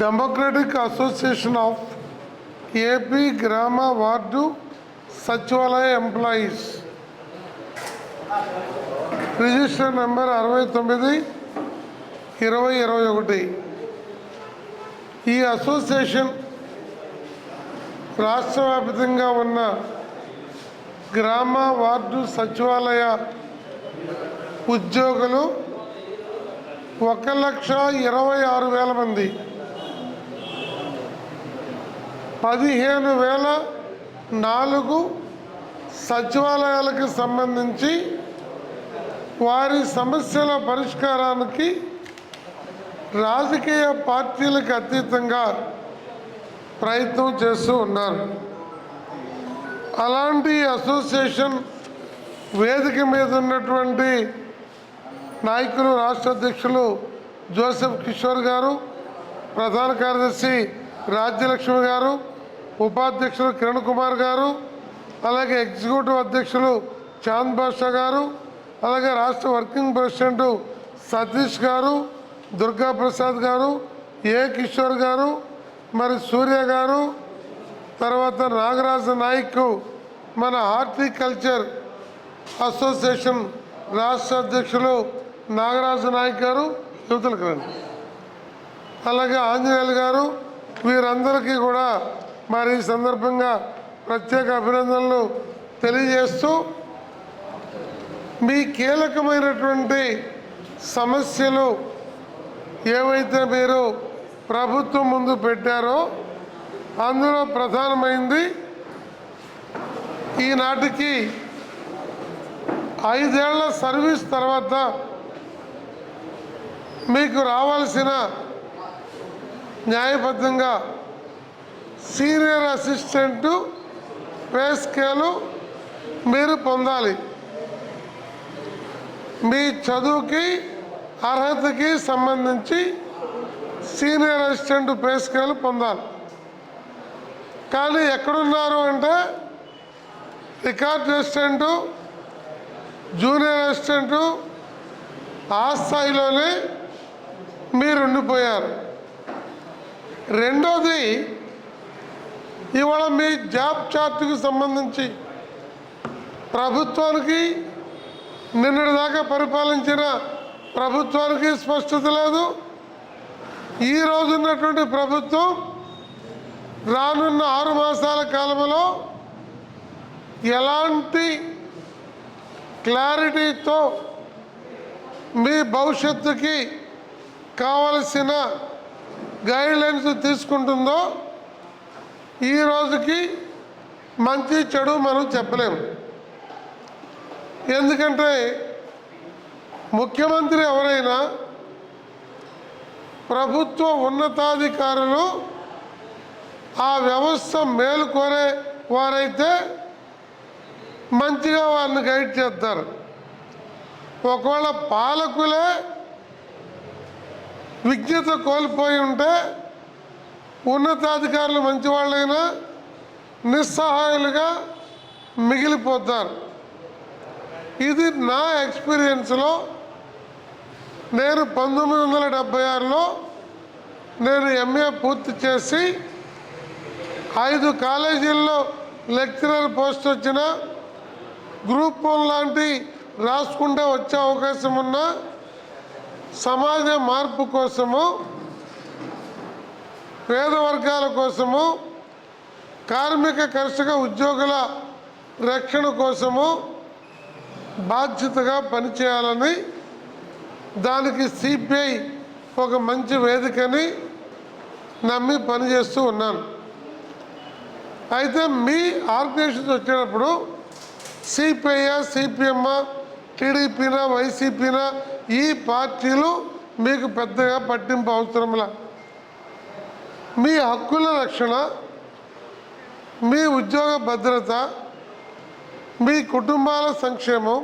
Democratic association of AP గ్రామ ward సచివాలయ employees register number అరవై తొమ్మిది ఇరవై ఇరవై ఒకటి ఈ అసోసియేషన్ రాష్ట్ర వ్యాప్తంగా ఉన్న గ్రామ వార్డు సచివాలయ ఉద్యోగులు ఒక లక్ష ఇరవై ఆరు వేల మంది. పదిహేను వేల నాలుగు సచివాలయాలకు సంబంధించి వారి సమస్యల పరిష్కారానికి రాజకీయ పార్టీలకు అతీతంగా ప్రయత్నం చేస్తూ ఉన్నారు. అలాంటి అసోసియేషన్ వేదిక మీద ఉన్నటువంటి నాయకులు రాష్ట్ర అధ్యక్షులు జోసెఫ్ కిషోర్ గారు ప్రధాన కార్యదర్శి రాజ్యలక్ష్మి గారు ఉపాధ్యక్షులు కిరణ్ కుమార్ గారు అలాగే ఎగ్జిక్యూటివ్ అధ్యక్షులు చాంద్ బాషా గారు అలాగే రాష్ట్ర వర్కింగ్ ప్రెసిడెంట్ సతీష్ గారు దుర్గా ప్రసాద్ గారు ఏ కిషోర్ గారు మరి సూర్య గారు తర్వాత నాగరాజ నాయక్ మన హార్టికల్చర్ అసోసియేషన్ రాష్ట్ర అధ్యక్షులు నాగరాజు నాయక్ గారు యువతలకు రండి అలాగే ఆంజనేయులు గారు వీరందరికీ కూడా మరి ఈ సందర్భంగా ప్రత్యేక అభినందనలు తెలియజేస్తూ మీ కీలకమైనటువంటి సమస్యలు ఏవైతే మీరు ప్రభుత్వం ముందు పెట్టారో అందులో ప్రధానమైంది ఈనాటికి ఐదేళ్ళ సర్వీస్ తర్వాత మీకు రావాల్సిన న్యాయబద్ధంగా సీనియర్ అసిస్టెంటు పే స్కేలు మీరు పొందాలి. మీ చదువుకి అర్హతకి సంబంధించి సీనియర్ అసిస్టెంట్ పే స్కేల్ పొందాలి. కానీ ఎక్కడున్నారు అంటే రికార్డ్ అసిస్టెంటు జూనియర్ అసిస్టెంటు ఆ స్థాయిలోనే మీరు ఉండిపోయారు. రెండోది ఇవాళ మీ జాబ్ చార్ట్కి సంబంధించి ప్రభుత్వానికి నిన్నటి దాకా పరిపాలించిన ప్రభుత్వానికి స్పష్టత లేదు. ఈ రోజున్నటువంటి ప్రభుత్వం రానున్న ఆరు మాసాల కాలంలో ఎలాంటి క్లారిటీతో మీ భవిష్యత్తుకి కావలసిన గైడ్లైన్స్ తీసుకుంటుందో ఈ రోజుకి మంచి చెడు మనం చెప్పలేము. ఎందుకంటే ముఖ్యమంత్రి ఎవరైనా ప్రభుత్వ ఉన్నతాధికారులు ఆ వ్యవస్థ మేలు కోరే వారైతే మంచిగా వారిని గైడ్ చేస్తారు. ఒకవేళ పాలకులే విజ్ఞత కోల్పోయి ఉంటే ఉన్నతాధికారులు మంచి వాళ్ళైనా నిస్సహాయులుగా మిగిలిపోతారు. ఇది నా ఎక్స్పీరియన్స్లో నేను పంతొమ్మిది వందల డెబ్భై ఆరులో నేను ఎంఏ పూర్తి చేసి ఐదు కాలేజీల్లో లెక్చరర్ పోస్ట్ వచ్చిన గ్రూప్ వన్ లాంటి రాసుకుంటే వచ్చే అవకాశం ఉన్న సమాజ మార్పు కోసము పేద వర్గాల కోసము కార్మిక కర్షక ఉద్యోగుల రక్షణ కోసము బాధ్యతగా పనిచేయాలని దానికి సిపిఐ ఒక మంచి వేదికని నమ్మి పనిచేస్తూ ఉన్నాను. అయితే మీ ఆర్గనైజేషన్స్ వచ్చేటప్పుడు సిపిఐ సిపిఎం టీడీపీనా వైసీపీనా ఈ పార్టీలు మీకు పెద్దగా పట్టింపు అవసరంలా? మీ హక్కుల రక్షణ మీ ఉద్యోగ భద్రత మీ కుటుంబాల సంక్షేమం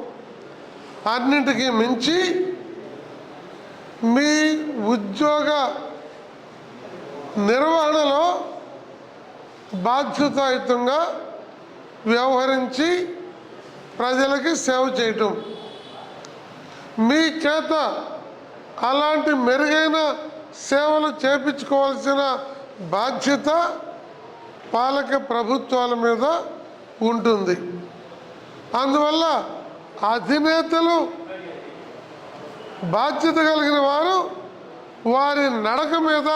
అన్నింటికీ మించి మీ ఉద్యోగ నిర్వహణలో బాధ్యతాయుతంగా వ్యవహరించి ప్రజలకి సేవ చేయటం. మీ చేత అలాంటి మెరుగైన సేవలు చేపించుకోవాల్సిన బాధ్యత పాలక ప్రభుత్వాల మీద ఉంటుంది. అందువల్ల అధినేతలు బాధ్యత కలిగిన వారు వారి నడక మీద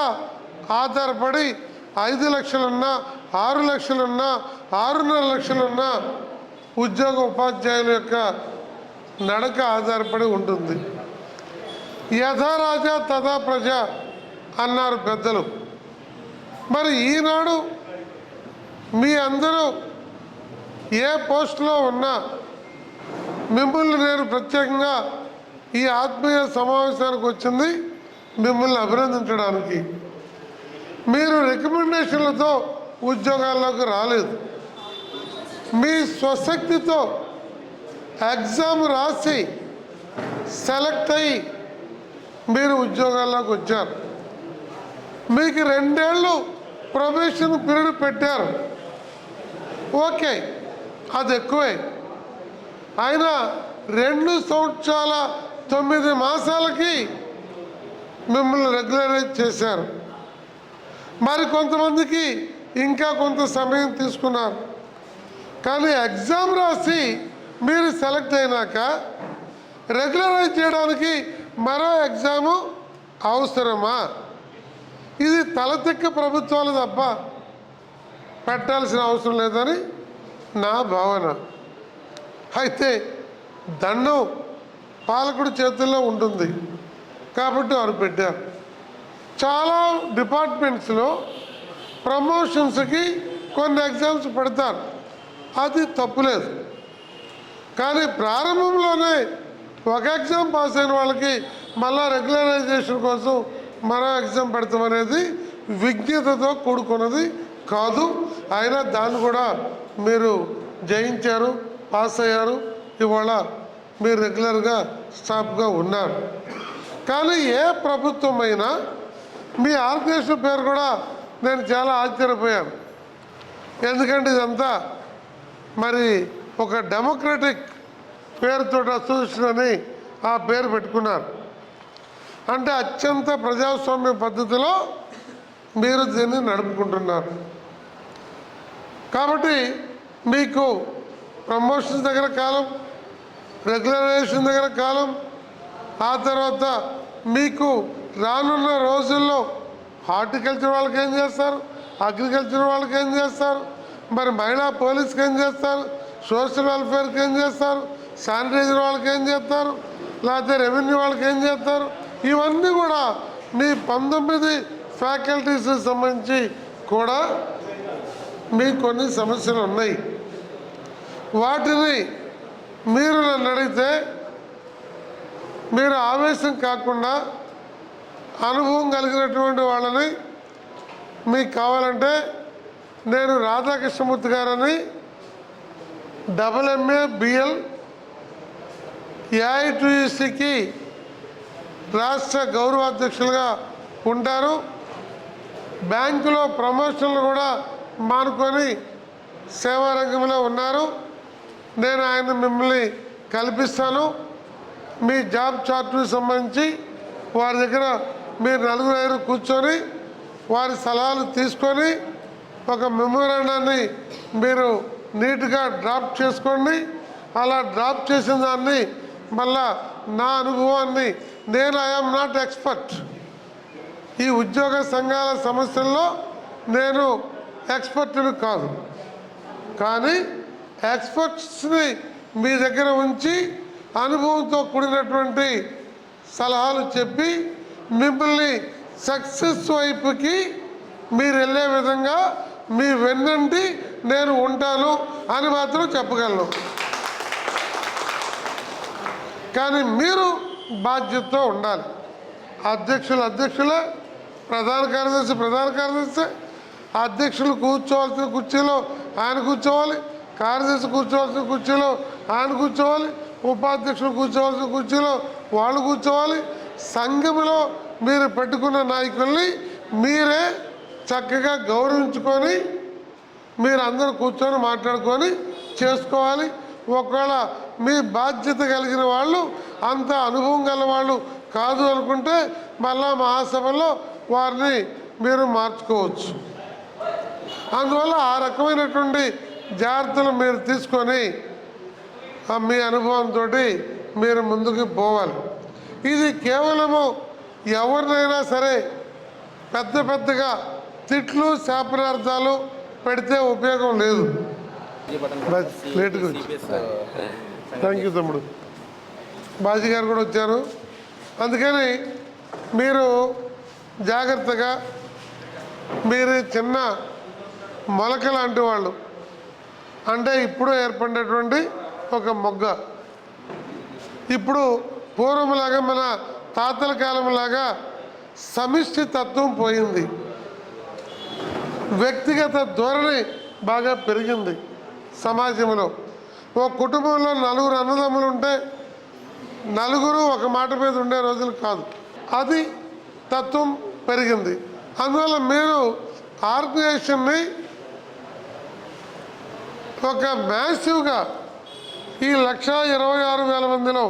ఆధారపడి ఐదు లక్షలున్నా ఆరు లక్షలున్నా ఆరున్నర లక్షలున్నా ఉద్యోగ ఉపాధ్యాయుల యొక్క నడక ఆధారపడి ఉంటుంది. యథా రాజా తథా ప్రజ అన్నారు పెద్దలు. మరి ఈనాడు మీ అందరూ ఏ పోస్టులో ఉన్నా మిమ్మల్ని నేను ప్రత్యేకంగా ఈ ఆత్మీయ సమావేశానికి వచ్చింది మిమ్మల్ని అభినందించడానికి. మీరు రికమెండేషన్లతో ఉద్యోగాల్లోకి రాలేదు. మీ స్వశక్తితో ఎగ్జామ్ రాసి సెలెక్ట్ అయ్యి మీరు ఉద్యోగాల్లోకి వచ్చారు. మీకు రెండేళ్ళు ప్రొబేషన్ పీరియడ్ పెట్టారు. ఓకే అది ఎక్కువే. అయినా రెండు సంవత్సరాల తొమ్మిది మాసాలకి మిమ్మల్ని రెగ్యులరైజ్ చేశారు. మరి కొంతమందికి ఇంకా కొంత సమయం తీసుకున్నారు. కానీ ఎగ్జామ్ రాసి మీరు సెలెక్ట్ అయినాక రెగ్యులరైజ్ చేయడానికి మరో ఎగ్జాము అవసరమా? ఇది తలతిక్క ప్రభుత్వాలు తప్ప పెట్టాల్సిన అవసరం లేదని నా భావన. అయితే దండం పాలకుడి చేతుల్లో ఉంటుంది కాబట్టి వారు పెట్టారు. చాలా డిపార్ట్మెంట్స్లో ప్రమోషన్స్కి కొన్ని ఎగ్జామ్స్ పెడతారు. అది తప్పులేదు కానీ ప్రారంభంలోనే ఒక ఎగ్జామ్ పాస్ అయిన వాళ్ళకి మళ్ళా రెగ్యులరైజేషన్ కోసం మరో ఎగ్జామ్ పెడతాం అనేది విజ్ఞతతో కూడుకున్నది కాదు. అయినా దాన్ని కూడా మీరు జయించారు పాస్ అయ్యారు. ఇవాళ మీరు రెగ్యులర్గా స్టాఫ్గా ఉన్నారు. కానీ ఏ ప్రభుత్వం అయినా మీ ఆర్గనైజేషన్ పేరు కూడా నేను చాలా ఆశ్చర్యపోయాను. ఎందుకంటే ఇదంతా మరి ఒక డెమోక్రటిక్ పేరుతో అసోసియేషన్ అని ఆ పేరు పెట్టుకున్నారు. అంటే అత్యంత ప్రజాస్వామ్య పద్ధతిలో మీరు దీన్ని నడుపుకుంటున్నారు. కాబట్టి మీకు ప్రమోషన్స్ దగ్గర కాలం రెగ్యులరైజేషన్ దగ్గర కాలం ఆ తర్వాత మీకు రానున్న రోజుల్లో హార్టికల్చర్ వాళ్ళకి ఏం చేస్తారు? అగ్రికల్చర్ వాళ్ళకి ఏం చేస్తారు? మరి మహిళా పోలీస్కి ఏం చేస్తారు? సోషల్ వెల్ఫేర్కి ఏం చేస్తారు? శానిటైజర్ వాళ్ళకి ఏం చేస్తారు? లేకపోతే రెవెన్యూ వాళ్ళకి ఏం చేస్తారు? ఇవన్నీ కూడా మీ పంతొమ్మిది ఫ్యాకల్టీస్కి సంబంధించి కూడా మీకు కొన్ని సమస్యలు ఉన్నాయి. వాటిని మీరు నన్ను అడిగితే మీరు ఆవేశం కాకుండా అనుభవం కలిగినటువంటి వాళ్ళని మీకు కావాలంటే నేను రాధాకృష్ణమూర్తి గారని డబల్ ఎంఏ బిఎల్ ఏఐటిసికి రాష్ట్ర గౌరవ అధ్యక్షులుగా ఉంటారు. బ్యాంకులో ప్రమోషన్లు కూడా మానుకొని సేవా రంగంలో ఉన్నారు. నేను ఆయన మిమ్మల్ని కల్పిస్తాను. మీ జాబ్ చార్ట్కి సంబంధించి వారి దగ్గర మీరు నలుగురు ఐదు కూర్చొని వారి సలహాలు తీసుకొని ఒక మెమోరాండాన్ని మీరు నీట్గా డ్రాప్ చేసుకోండి. అలా డ్రాప్ చేసిన దాన్ని మళ్ళా నా అనుభవాన్ని నేను ఐఎమ్ నాట్ ఎక్స్పర్ట్ ఈ ఉద్యోగ సంఘాల సమస్యల్లో నేను ఎక్స్పర్ట్ని కాదు. కానీ ఎక్స్పర్ట్స్ని మీ దగ్గర ఉంచి అనుభవంతో కూడినటువంటి సలహాలు చెప్పి మిమ్మల్ని సక్సెస్ వైపుకి మీరు వెళ్ళే విధంగా మీ వెన్నంటి నేను ఉంటాను అని మాత్రం చెప్పగలను. కానీ మీరు బాధ్యతతో ఉండాలి. అధ్యక్షులు అధ్యక్షులే ప్రధాన కార్యదర్శి ప్రధాన కార్యదర్శి అధ్యక్షులు కూర్చోవాల్సిన కుర్చీలో ఆయన కూర్చోవాలి కార్యదర్శి కూర్చోవాల్సిన కుర్చీలో ఆయన కూర్చోవాలి ఉపాధ్యక్షులు కూర్చోవాల్సిన కుర్చీలో వాళ్ళు కూర్చోవాలి. సంఘంలో మీరు పెట్టుకున్న నాయకుల్ని మీరే చక్కగా గౌరవించుకొని మీరు అందరూ కూర్చొని మాట్లాడుకొని చేసుకోవాలి. ఒకవేళ మీ బాధ్యత కలిగిన వాళ్ళు అంత అనుభవం గల వాళ్ళు కాదు అనుకుంటే మళ్ళా మహాసభలో వారిని మీరు మార్చుకోవచ్చు. అందువల్ల ఆ రకమైనటువంటి జాగ్రత్తలు మీరు తీసుకొని మీ అనుభవంతో మీరు ముందుకు పోవాలి. ఇది కేవలము ఎవరినైనా సరే పెద్ద పెద్దగా తిట్లు శాపనార్థాలు పెడితే ఉపయోగం లేదు. లేట్గా థ్యాంక్ యూ తమ్ముడు. బాజీ గారు కూడా వచ్చారు. అందుకని మీరు జాగ్రత్తగా మీరు చిన్న మొలక లాంటి వాళ్ళు. అంటే ఇప్పుడు ఏర్పడినటువంటి ఒక మొగ్గ. ఇప్పుడు పూర్వంలాగా మన తాతల కాలంలాగా సమిష్టి తత్వం పోయింది. వ్యక్తిగత ధోరణి బాగా పెరిగింది సమాజంలో. ఓ కుటుంబంలో నలుగురు అన్నదమ్ములు ఉంటే నలుగురు ఒక మాట మీద ఉండే రోజులు కాదు. అది తత్వం పెరిగింది. అందువల్ల మీరు ఆర్గనైజేషన్ని ఒక మ్యాసివ్గా ఈ లక్ష ఇరవై ఆరు వేల మందిలో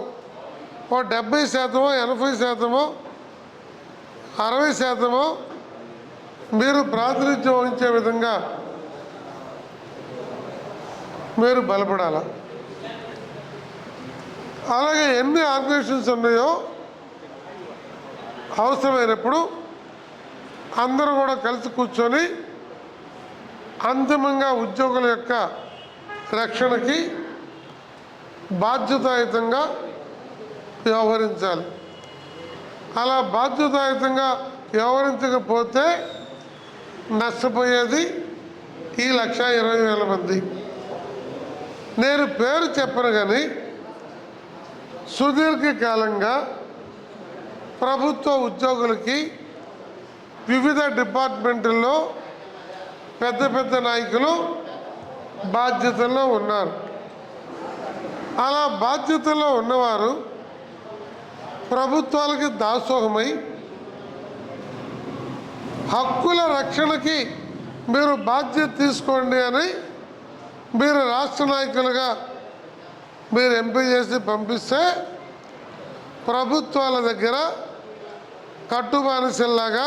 ఓ డెబ్బై శాతమో ఎనభై శాతమో అరవై శాతమో మీరు ప్రాతినిధ్యం వహించే విధంగా మీరు బలపడాలా? అలాగే ఎన్ని ఆర్గనైజేషన్స్ ఉన్నాయో అవసరమైనప్పుడు అందరూ కూడా కలిసి కూర్చొని అంతిమంగా ఉద్యోగుల యొక్క రక్షణకి బాధ్యతాయుతంగా వ్యవహరించాలి. అలా బాధ్యతాయుతంగా వ్యవహరించకపోతే నష్టపోయేది ఈ లక్ష ఇరవై వేల మంది. నేను పేరు చెప్పను కానీ సుదీర్ఘకాలంగా ప్రభుత్వ ఉద్యోగులకి వివిధ డిపార్ట్మెంట్ల్లో పెద్ద పెద్ద నాయకులు బాధ్యతల్లో ఉన్నారు. అలా బాధ్యతల్లో ఉన్నవారు ప్రభుత్వాలకి దాసోహమై హక్కుల రక్షణకి మీరు బాధ్యత తీసుకోండి అని మీరు రాష్ట్ర నాయకులుగా మీరు ఎంపీ చేసి పంపిస్తే ప్రభుత్వాల దగ్గర కట్టుబానిసల్లాగా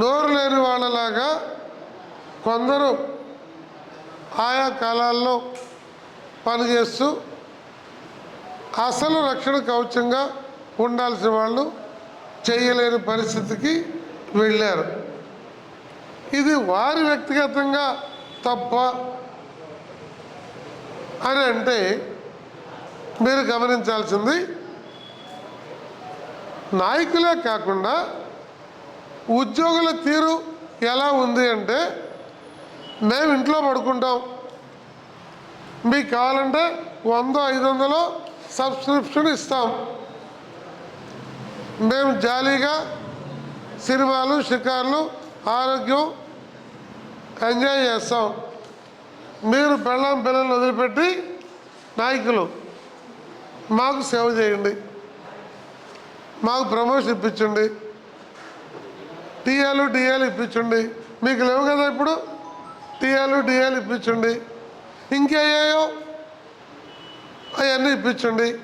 నోరు లేని వాళ్ళలాగా కొందరు ఆయా కాలాల్లో పనిచేస్తూ అసలు రక్షణ కవచంగా ఉండాల్సిన వాళ్ళు చేయలేని పరిస్థితికి వెళ్ళారు. ఇది వారి వ్యక్తిగతంగా తప్ప అని అంటే మీరు గమనించాల్సింది నాయకులే కాకుండా ఉద్యోగుల తీరు ఎలా ఉంది అంటే మేము ఇంట్లో పడుకుంటాం. మీకు కావాలంటే వంద ఐదు వందలు సబ్స్క్రిప్షన్ ఇస్తాం. మేము జాలీగా సినిమాలు షికార్లు ఆరోగ్యం ఎంజాయ్ చేస్తాం. మీరు పెళ్ళాం పిల్లల్ని వదిలిపెట్టి నాయకులు. మాకు సేవ చేయండి. మాకు ప్రమోషన్ ఇప్పించండి. టీఏలు డిఏలు ఇప్పించండి. మీకు లేవు కదా ఇప్పుడు? టీఏలు డిఏలు ఇప్పించండి. ఇంకేయో అవన్నీ ఇప్పించండి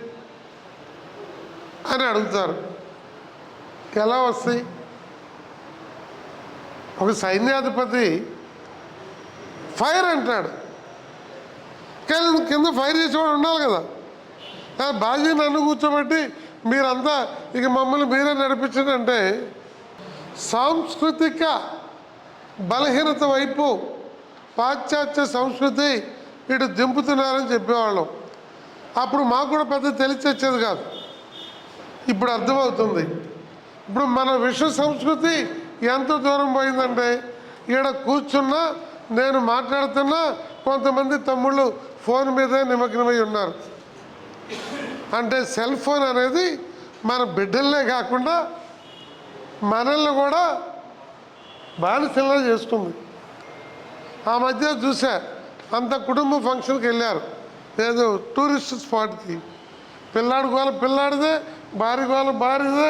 అని అడుగుతారు. ఎలా వస్తాయి? ఒక సైన్యాధిపతి ఫైర్ అంటాడు. కానీ కింద ఫైర్ చేసేవాడు ఉండాలి కదా. బాజీ నన్ను కూర్చోబెట్టి మీరంతా ఇక మమ్మల్ని మీరే నడిపించండి అంటే సాంస్కృతిక బలహీనత వైపు పాశ్చాత్య సంస్కృతి ఇటు దింపుతున్నారని చెప్పేవాళ్ళం. అప్పుడు మాకు కూడా పెద్ద తెలిసి వచ్చేది కాదు. ఇప్పుడు అర్థమవుతుంది. ఇప్పుడు మన విశ్వ సంస్కృతి ఎంత దూరం పోయిందంటే ఈడ కూర్చున్నా నేను మాట్లాడుతున్నా కొంతమంది తమ్ముళ్ళు ఫోన్ మీదే నిమగ్నమై ఉన్నారు. అంటే సెల్ ఫోన్ అనేది మన బిడ్డలనే కాకుండా మనల్ని కూడా బానిసలా చేసుకుంది ఆ మధ్య చూసా అంత కుటుంబ ఫంక్షన్కి వెళ్ళారు. ఏదో టూరిస్ట్ స్పాట్కి. పిల్లాడి గోల పిల్లాడిదే భార్య గోల భార్యదే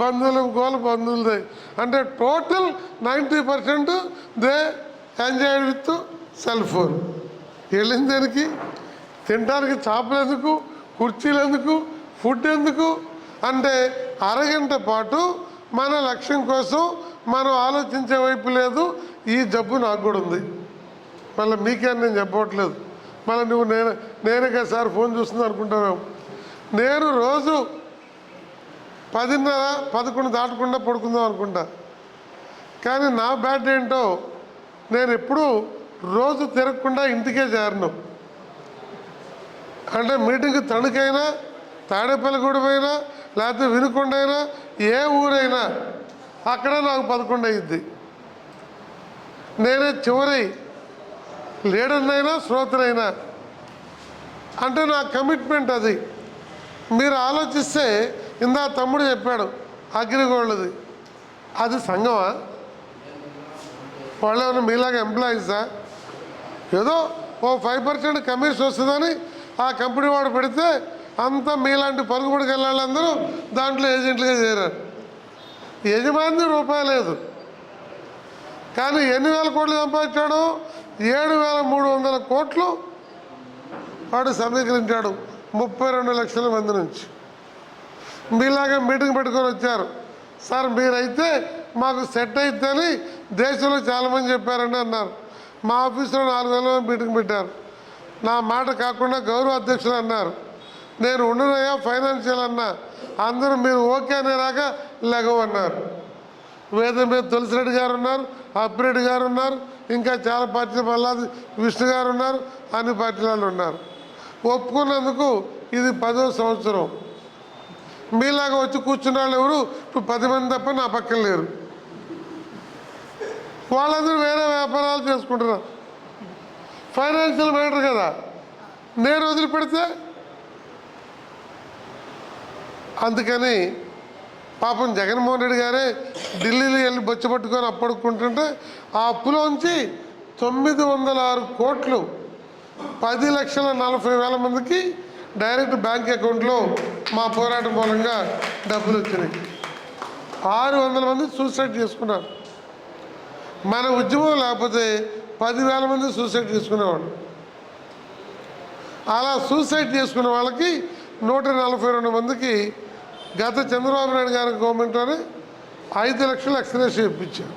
బంధువుల గోల బంధువులదే. అంటే total ninety percent they enjoy with cell phone. వెళ్ళింది దానికి తినడానికి చాపలేందుకు కుర్చీలు ఎందుకు ఫుడ్ ఎందుకు అంటే అరగంట పాటు మన లక్ష్యం కోసం మనం ఆలోచించే వైపు లేదు. ఈ జబ్బు నాకు కూడా ఉంది. మళ్ళీ మీకే నేను చెప్పవట్లేదు మళ్ళీ నువ్వు నేను నేనే సార్ ఫోన్ చూస్తుంది అనుకుంటావేమో. నేను రోజు పదిన్నర పదకొండు దాటకుండా పడుకుందాం అనుకుంటా. కానీ నా బ్యాడ్ ఏంటో నేను ఎప్పుడూ రోజు తిరగకుండా ఇంటికే చేరను. అంటే మీటింగ్ తణుకైనా తాడేపల్లిగూడెమైనా లేకపోతే వినుకొండైనా ఏ ఊరైనా అక్కడ నాకు పదకొండు అయ్యిద్ది నేనే చివరి లీడర్నైనా శ్రోతనైనా. అంటే నా కమిట్మెంట్ అది. మీరు ఆలోచిస్తే ఇందా తమ్ముడు చెప్పాడు అగ్రిగోళ్ళది అది సంఘమా? వాళ్ళు ఏమైనా మీలాగా ఎంప్లాయీసా? ఏదో ఓ ఫైవ్ పర్సెంట్ కమిషన్ వస్తుందని ఆ కంపెనీ వాడు పెడితే అంతా మీలాంటి పరుగుబడికి వెళ్ళాలందరూ దాంట్లో ఏజెంట్లుగా చేరారు. యజమాని రూపాయి లేదు. కానీ ఎన్ని వేల కోట్లు సంపాదించాడు? ఏడు వేల మూడు వందల కోట్లు వాడు సమీకరించాడు ముప్పై రెండు లక్షల మంది నుంచి. మీలాగా మీటింగ్ పెట్టుకొని వచ్చారు. సార్ మీరైతే మాకు సెట్ అయిద్దని దేశంలో చాలామంది చెప్పారని అన్నారు. మా ఆఫీసులో నాలుగు వేల మీటింగ్ పెట్టారు. నా మాట కాకుండా గౌరవ అధ్యక్షులు అన్నారు. నేను ఉండనయ్యా ఫైనాన్షియల్ అన్నా. అందరూ మీరు ఓకే అనేలాగా లెగవన్నారు. వేదం మీద తులసిరెడ్డి గారు ఉన్నారు అప్పిరెడ్డి గారు ఉన్నారు ఇంకా చాలా పార్టీల మల్లాది విష్ణు గారు ఉన్నారు అన్ని పార్టీల వాళ్ళు ఉన్నారు. ఒప్పుకున్నందుకు ఇది పదో సంవత్సరం. మీలాగా వచ్చి కూర్చున్న వాళ్ళు ఎవరు? ఇప్పుడు పది మంది తప్ప నా పక్కన లేరు. వాళ్ళందరూ వేరే వ్యాపారాలు చేసుకుంటున్నారు. ఫైనాన్షియల్ మ్యాటర్ కదా. నేను వదిలిపెడితే అందుకని పాపం జగన్మోహన్ రెడ్డి గారే ఢిల్లీలో వెళ్ళి బొచ్చు పట్టుకొని అప్పడుకుంటుంటే ఆ అప్పులోంచి తొమ్మిది వందల ఆరు కోట్లు పది లక్షల నలభై వేల మందికి డైరెక్ట్ బ్యాంక్ అకౌంట్లో మా పోరాటం మూలంగా డబ్బులు వచ్చినాయి. ఆరు వందల మంది సూసైడ్ చేసుకున్నారు. మన ఉద్యమం లేకపోతే పదివేల మంది సూసైడ్ చేసుకునేవాడు అలా సూసైడ్ చేసుకున్న వాళ్ళకి నూట నలభై రెండు మందికి గత చంద్రబాబు నాయుడు గారి గవర్నమెంట్లోనే ఐదు లక్షలు ఎక్స్రేషన్ ఇప్పించారు.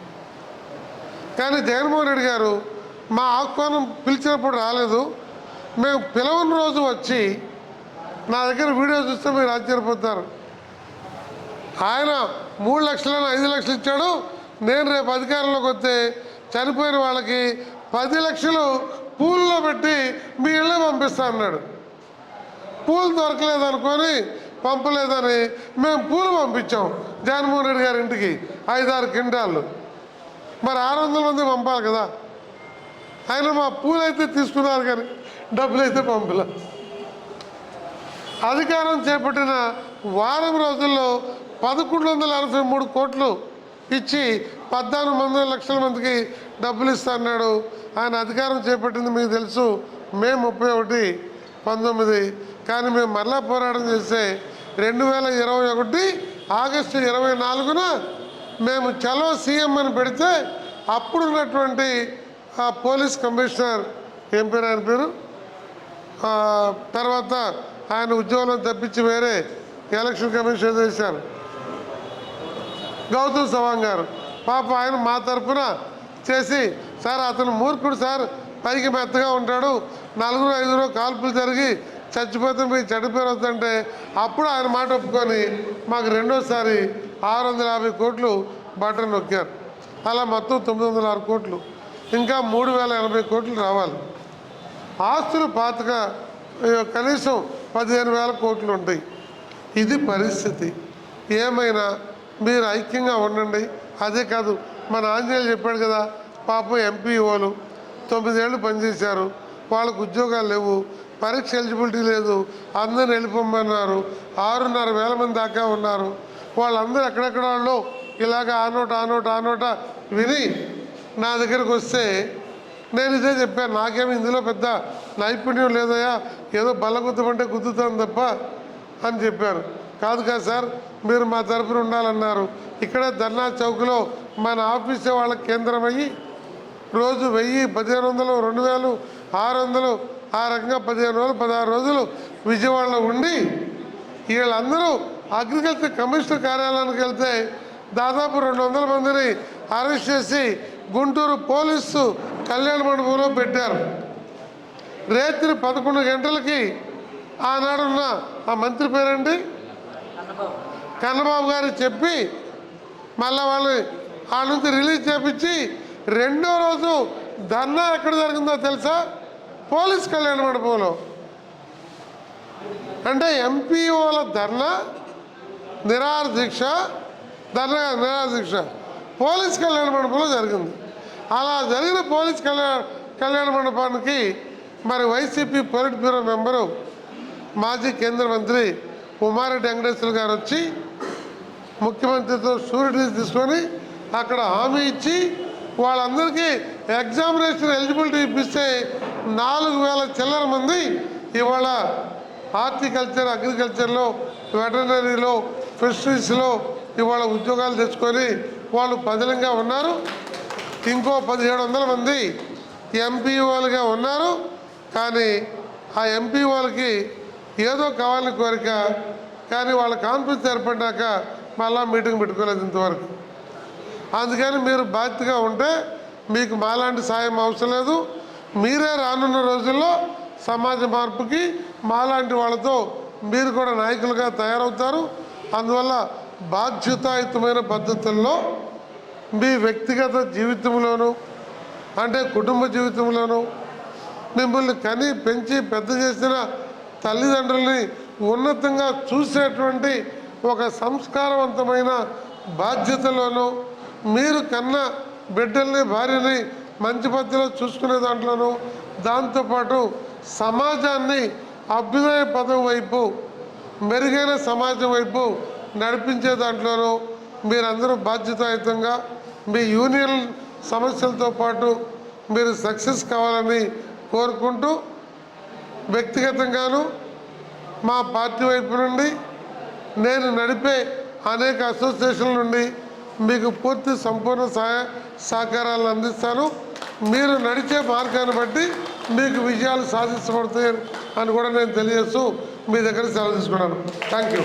కానీ జగన్మోహన్ రెడ్డి గారు మా ఆహ్వానం పిలిచినప్పుడు రాలేదు. మేము పిలవని రోజు వచ్చి నా దగ్గర వీడియో చూస్తే మీరు ఆశ్చర్యపోతారు. ఆయన మూడు లక్షలను ఐదు లక్షలు ఇచ్చాడు. నేను రేపు అధికారంలోకి వస్తే చనిపోయిన వాళ్ళకి పది లక్షలు పూల్లో పెట్టి మీ ఇళ్ళే పంపిస్తా అన్నాడు. పూలు దొరకలేదనుకొని పంపలేదని మేము పూలు పంపించాం జగన్మోహన్ రెడ్డి గారి ఇంటికి ఐదారు క్వింటాళ్ళు మరి ఆరు వందల మంది పంపాలి కదా. ఆయన మా పూలు అయితే తీసుకున్నారు కానీ డబ్బులు అయితే పంపలే. అధికారం చేపట్టిన వారం రోజుల్లో పదకొండు వందల అరవై మూడు కోట్లు ఇచ్చి పద్నాలుగు వందల లక్షల మందికి డబ్బులు ఇస్తా అన్నాడు. ఆయన అధికారం చేపట్టింది మీకు తెలుసు. మే ముప్పై ఒకటి పంతొమ్మిది. కానీ మేము మరలా పోరాటం చేస్తే రెండు వేల ఇరవై ఒకటి ఆగస్టు ఇరవై నాలుగున మేము చలో సీఎం అని పెడితే అప్పుడున్నటువంటి ఆ పోలీస్ కమిషనర్ ఏం పేరు ఆయన పేరు? తర్వాత ఆయన ఉద్యోగం తప్పించి వేరే ఎలక్షన్ కమిషన్ చేశారు. గౌతమ్ సవాంగ్ గారు. పాప ఆయన మా తరపున చేసి సార్ అతను మూర్ఖుడు సార్. పైకి మెత్తగా ఉంటాడు. నలుగురు ఐదుగురు కాల్పులు జరిగి చచ్చిపోతే మీ చెడిపోయి వద్దంటే అప్పుడు ఆయన మాట ఒప్పుకొని మాకు రెండోసారి ఆరు వందల యాభై కోట్లు బటన్ నొక్కారు. అలా మొత్తం తొమ్మిది వందల ఆరు కోట్లు. ఇంకా మూడు వేల ఎనభై కోట్లు రావాలి. ఆస్తులు పాతగా కనీసం పదిహేను వేల కోట్లు ఉంటాయి. ఇది పరిస్థితి. ఏమైనా మీరు ఐక్యంగా ఉండండి. అదే కాదు మన ఆంజనేయులు చెప్పాడు కదా పాపం ఎంపీఓలు తొమ్మిదేళ్ళు పనిచేశారు వాళ్ళకు ఉద్యోగాలు లేవు పరీక్ష ఎలిజిబిలిటీ లేదు అందరిని వెళ్ళిపోమన్నారు ఆరున్నర వేల మంది దాకా ఉన్నారు. వాళ్ళందరూ ఎక్కడెక్కడ వాళ్ళు ఇలాగ ఆ నోట ఆ నోట ఆ నోట విని నా దగ్గరకు వస్తే నేను ఇదే చెప్పాను నాకేమి ఇందులో పెద్ద నైపుణ్యం లేదయ్యా ఏదో బల్ల గుద్దమంటే గుద్దుతాను తప్ప అని చెప్పారు. కాదు కాదు సార్ మీరు మా తరపున ఉండాలన్నారు. ఇక్కడ ధర్నా చౌక్లో మన ఆఫీసే వాళ్ళ కేంద్రం అయ్యి రోజు వెయ్యి పదిహేను వందలు రెండు వేలు ఆరు వందలు ఆ రకంగా పదిహేను రోజులు పదహారు రోజులు విజయవాడలో ఉండి వీళ్ళందరూ అగ్రికల్చర్ కమిషనర్ కార్యాలయానికి వెళ్తే దాదాపు రెండు వందల మందిని అరెస్ట్ చేసి గుంటూరు పోలీసు కళ్యాణ మండపంలో పెట్టారు. రాత్రి పదకొండు గంటలకి ఆనాడున్న ఆ మంత్రి పేరండి కన్నబాబు గారు చెప్పి మళ్ళీ వాళ్ళు ఆ నుంచి రిలీజ్ చేపించి రెండో రోజు ధర్నా ఎక్కడ జరిగిందో తెలుసా? పోలీస్ కళ్యాణ మండపంలో. అంటే ఎంపీఓల ధర్నా నిరాహార దీక్ష ధర్నా కాదు, నిరాహార దీక్ష పోలీస్ కళ్యాణ మండపంలో జరిగింది. అలా జరిగిన పోలీస్ కళ్యాణ కళ్యాణ మండపానికి మరి వైసీపీ పొలిట్ బ్యూరో మెంబరు మాజీ కేంద్ర మంత్రి ఉమారెడ్డి వెంకటేశ్వర గారు వచ్చి ముఖ్యమంత్రితో షూరిటీ తీసుకొని అక్కడ హామీ ఇచ్చి వాళ్ళందరికీ ఎగ్జామినేషన్ ఎలిజిబిలిటీ ఇప్పిస్తే నాలుగు వేల చిల్లర మంది ఇవాళ హార్టికల్చర్ అగ్రికల్చర్లో వెటర్నరీలో ఫిషరీస్లో ఇవాళ ఉద్యోగాలు తెచ్చుకొని వాళ్ళు పదిలంగా ఉన్నారు. ఇంకో పదిహేడు వందల మంది ఎంపీఓలుగా ఉన్నారు. కానీ ఆ ఎంపీఓలకి ఏదో కావాలని కోరిక కానీ వాళ్ళ కాన్ఫరెన్స్ ఏర్పడ్డాక మళ్ళా మీటింగ్ పెట్టుకోలేదు ఇంతవరకు. అందుకని మీరు బాధ్యతగా ఉంటే మీకు మాలాంటి సాయం అవసరం లేదు. మీరే రానున్న రోజుల్లో సమాజ మార్పుకి మాలాంటి వాళ్ళతో మీరు కూడా నాయకులుగా తయారవుతారు. అందువల్ల బాధ్యతాయుతమైన పద్ధతుల్లో మీ వ్యక్తిగత జీవితంలోనూ అంటే కుటుంబ జీవితంలోనూ మిమ్మల్ని కని పెంచి పెద్ద చేసిన తల్లిదండ్రుల్ని ఉన్నతంగా చూసేటువంటి ఒక సంస్కారవంతమైన బాధ్యతలోనూ మీరు కన్న బిడ్డల్ని భార్యని మంచి పద్ధతిలో చూసుకునే దాంట్లోనూ దాంతోపాటు సమాజాన్ని అభ్యుదయ పదం వైపు మెరుగైన సమాజం వైపు నడిపించే దాంట్లోనూ మీరందరూ బాధ్యతాయుతంగా మీ యూనియన్ సమస్యలతో పాటు మీరు సక్సెస్ కావాలని కోరుకుంటూ వ్యక్తిగతంగాను మా పార్టీ వైపు నుండి నేను నడిపే అనేక అసోసియేషన్ల నుండి మీకు పూర్తి సంపూర్ణ సహాయ సహకారాలను అందిస్తాను. మీరు నడిచే మార్గాన్ని బట్టి మీకు విజయాలు సాధించబడతాయి అని కూడా నేను తెలియజేస్తూ మీ దగ్గర సెలవు తీసుకున్నాను. Thank you